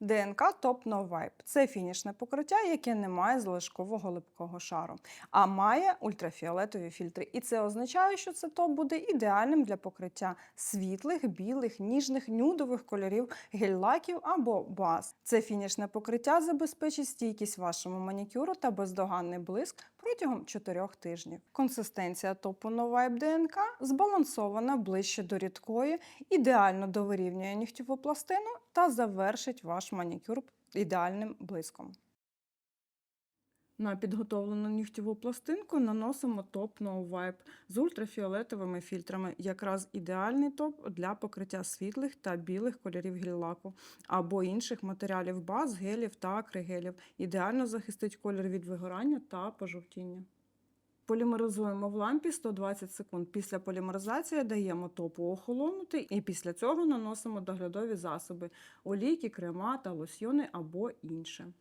ДНК Top No Wipe. Це фінішне покриття, яке не має залишкового липкого шару, а має ультрафіолетові фільтри. І це означає, що це топ буде ідеальним для покриття світлих, білих, ніжних, нюдових кольорів, гель-лаків або баз. Це фінішне покриття забезпечить стійкість вашому манікюру та бездоганний блиск протягом 4 тижнів. Консистенція топу No Wipe ДНК збалансована ближче до рідкої, ідеально довирівнює нігтєву пластину та завершить ваш манікюр ідеальним блиском. На підготовлену нігтєву пластинку наносимо топ No Wipe з ультрафіолетовими фільтрами. Якраз ідеальний топ для покриття світлих та білих кольорів гель-лаку або інших матеріалів баз, гелів та акригелів. Ідеально захистить колір від вигорання та пожовтіння. Полімеризуємо в лампі 120 секунд. Після полімеризації даємо топу охолонути і після цього наносимо доглядові засоби, олійки, крема та лосьйони або інше.